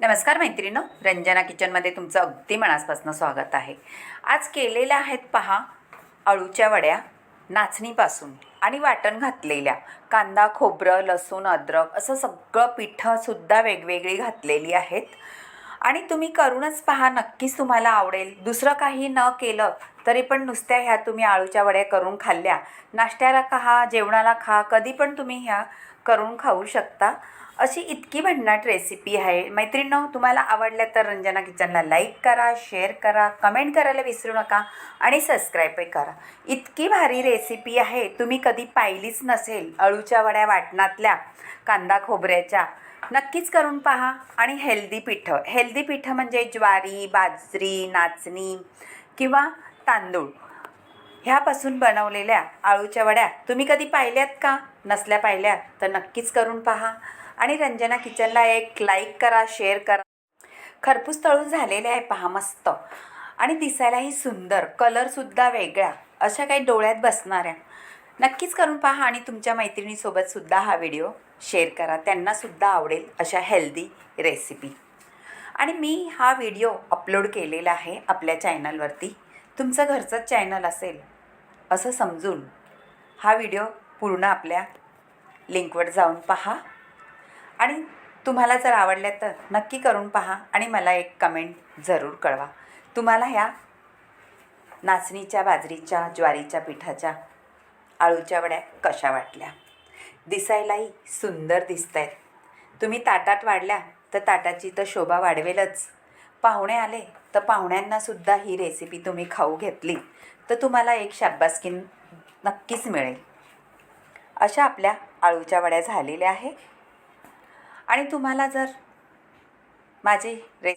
नमस्कार मैत्रिणो रंजना किचनमध्ये तुमचं अगदी मनापासून स्वागत आहे. आज केलेल्या आहेत पहा अळूच्या वड्या नाचणीपासून आणि वाटण घातलेल्या. कांदा खोबरं लसूण अद्रक असं सगळं पिठंसुद्धा वेगवेगळी घातलेली आहेत. आणि तुम्ही करूनच पहा नक्कीच तुम्हाला आवडेल. दुसरं काही न केलं तरी पण नुसत्या ह्या तुम्ही आळूच्या वड्या करून खाल्ल्या. नाश्त्याला खा जेवणाला खा कधी पण तुम्ही ह्या करून खाऊ शकता. अशी इतकी भन्नाट रेसिपी आहे. मैत्रिणींनो तुम्हाला आवडल्या तर रंजना किचनला लाईक करा शेअर करा कमेंट करायला विसरू नका आणि सबस्क्राईबही करा. इतकी भारी रेसिपी आहे. तुम्ही कधी पाहिलीच नसेल अळूच्या वड्या वाटणातल्या कांदा खोबऱ्याच्या. नक्कीच करून पहा आणि हेल्दी पिठं. हेल्दी पिठं म्हणजे ज्वारी बाजरी नाचणी किंवा तांदूळ. ह्यापासून बनवलेल्या आळूच्या वड्या तुम्ही कधी पाहिल्यात का? नसल्या पाहिल्या तर नक्कीच करून पहा. आणि रंजना किचनला एक लाईक करा शेअर करा. खरपूस तळून झालेले आहे पहा मस्त. आणि दिसायलाही सुंदर कलरसुद्धा वेगळा. अशा काही डोळ्यात बसणाऱ्या नक्कीच करून पहा आणि तुमच्या मैत्रिणीसोबतसुद्धा हा व्हिडिओ शेअर करा. त्यांनासुद्धा आवडेल अशा हेल्दी रेसिपी आणि मी हा व्हिडिओ अपलोड केलेला आहे आपल्या चॅनलवरती तुमचं घरचंच चॅनल असेल असं समजून हा व्हिडिओ पूर्ण आपल्या लिंकवर जाऊन पहा. आणि तुम्हाला जर आवडल्या तर नक्की करून पहा आणि मला एक कमेंट जरूर कळवा. तुम्हाला ह्या नाचणीच्या बाजरीच्या ज्वारीच्या पिठाच्या आळूच्या वड्या कशा वाटल्या? दिसायलाही सुंदर दिसत आहेत तुम्ही ताटात वाढल्या तर ताटाची तर शोभा वाढवेलच. पाहुणे आले तर पाहुण्यांनासुद्धा ही रेसिपी तुम्ही खाऊ घेतली तर तुम्हाला एक शाबासकीन नक्कीच मिळेल. अशा आपल्या आळूच्या वड्या झालेल्या आहे. आणि तुम्हाला जर माझी रे